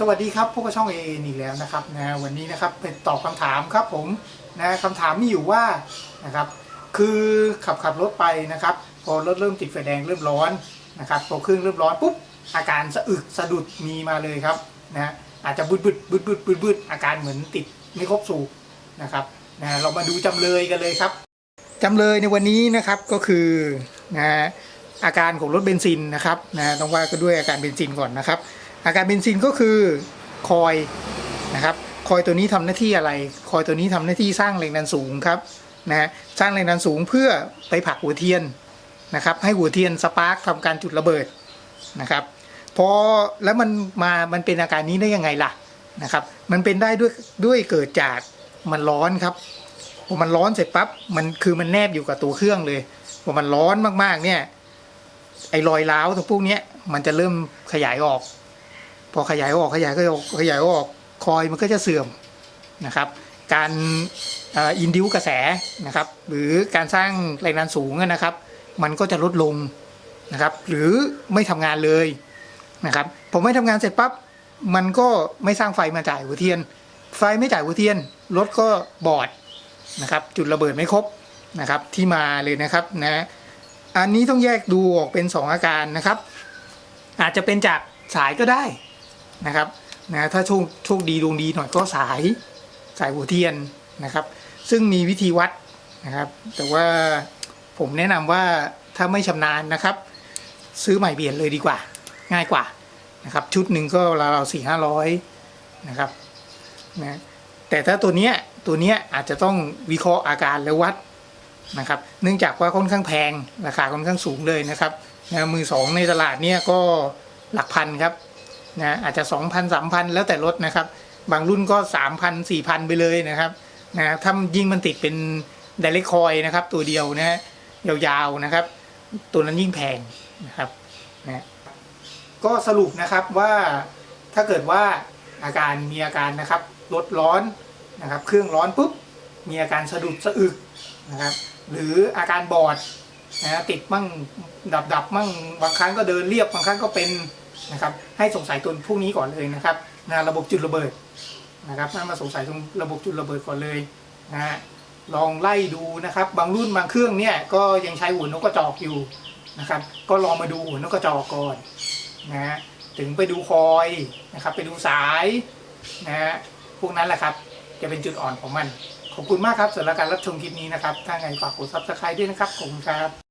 สวัสดีครับพวกบช่องเออีกแล้วนะครับนะวันนี้นะครับเป็นตอบคำถามครับผมนะคำถามมีอยู่ว่านะครับคือขับขับรถไปนะครับ พอรถเริ่มติดไฟแดงเริ่มร้อนนะครับพอเครื่องเริ่มร้อนปุ๊บอาการสะอึกสะดุดมีมาเลยครับนะอาจจะบึดบึดบึดบึดบึดบึดอาการเหมือนติดไม่ครบสูบนะครับนะเรามาดูจำเลยกันเลยครับจำเลยในวันนี้นะครับก็คือนะอาการของรถเบนซินนะครับนะต้องว่าก็ด้วยอาการเบนซินก่อนนะครับ อาการเบนซินก็คือคอยนะครับคอยตัวนี้ทำหน้าที่อะไร คอยตัวนี้ทำหน้าที่สร้างแรงดันสูงครับนะฮะสร้างแรงดันสูงเพื่อไปผลักหัวเทียนนะครับให้หัวเทียนสปาร์คทำการจุดระเบิดนะครับพอแล้วมันมามันเป็นอาการนี้ได้ยังไงล่ะนะครับ มันเป็นได้ด้วยด้วยเกิดจากมันร้อนครับพอมันร้อนเสร็จปั๊บมันคือมันแนบอยู่กับตัวเครื่องเลยพอมันร้อนมากๆเนี่ยไอ้รอยร้าวตรงพวกนี้มันจะเริ่มขยายออก พอขยายออกขยายก็ออกขยายออกคอยมันก็จะเสื่อมนะครับ การอินดิวกระแสนะครับ หรือการสร้างแรงดันสูงนะครับ มันก็จะลดลงนะครับ หรือไม่ทำงานเลยนะครับผมไม่ทำงานเสร็จปั๊บมันก็ไม่สร้างไฟมาจ่ายหัวเทียน ไฟไม่จ่ายหัวเทียนรถก็บอดนะครับ จุดระเบิดไม่ครบนะครับ ที่มาเลยนะครับนะอันนี้ต้องแยกดูออกเป็น 2 อาการนะครับ อาจจะเป็นจากสายก็ได้ นะครับนะถ้าโชคโชคดีดวงดีหน่อยก็สายสายหัวเทียนนะครับ ซึ่งมีวิธีวัดนะครับ แต่ว่าผมแนะนำว่าถ้าไม่ชำนาญนะครับ ซื้อใหม่เปลี่ยนเลยดีกว่า ง่ายกว่านะครับ ชุดหนึ่งก็ราวๆสี่ห้าร้อยนะครับนะแต่ถ้าตัวเนี้ยตัวเนี้ยอาจจะต้องวิเคราะห์อาการและวัดนะครับ เนื่องจากว่าค่อนข้างแพงราคาค่อนข้างสูงเลยนะครับนะมือสองในตลาดเนี่ยก็หลักพันครับ นะอาจจะ 2,000 3,000 แล้วแต่รถนะครับ บางรุ่นก็ 3,000 4,000 ไปเลยนะครับนะถ้ายิ่งมันติดเป็น Direct Coil นะครับ ตัวเดียวนะฮะยาวๆนะครับ ตัวนั้นยิ่งแพงนะครับนะก็สรุปนะครับว่าถ้าเกิดว่าอาการมีอาการนะครับรถร้อนนะครับ เครื่องร้อนปุ๊บมีอาการสะดุดสะอึกนะครับ หรืออาการบอดนะติดมั่งดับดับมั่งบางครั้งก็เดินเรียบบางครั้งก็เป็น นะครับให้สงสัยตัวพวกนี้ก่อนเลยนะครับนะระบบจุดระเบิดนะครับถ้ามาสงสัยตรงระบบจุดระเบิดก่อนเลยนะฮะลองไล่ดูนะครับ บางรุ่นบางเครื่องเนี่ยก็ยังใช้หัวนกกระจอกอยู่นะครับ ก็ลองมาดูหัวนกกระจอกก่อนนะฮะถึงไปดูคอยนะครับ ไปดูสายนะฮะพวกนั้นแหละครับ จะเป็นจุดอ่อนของมัน ขอบคุณมากครับสำหรับการรับชมคลิปนี้นะครับ ถ้าไงฝากกดซับสไครต์ด้วยนะครับขอบคุณครับ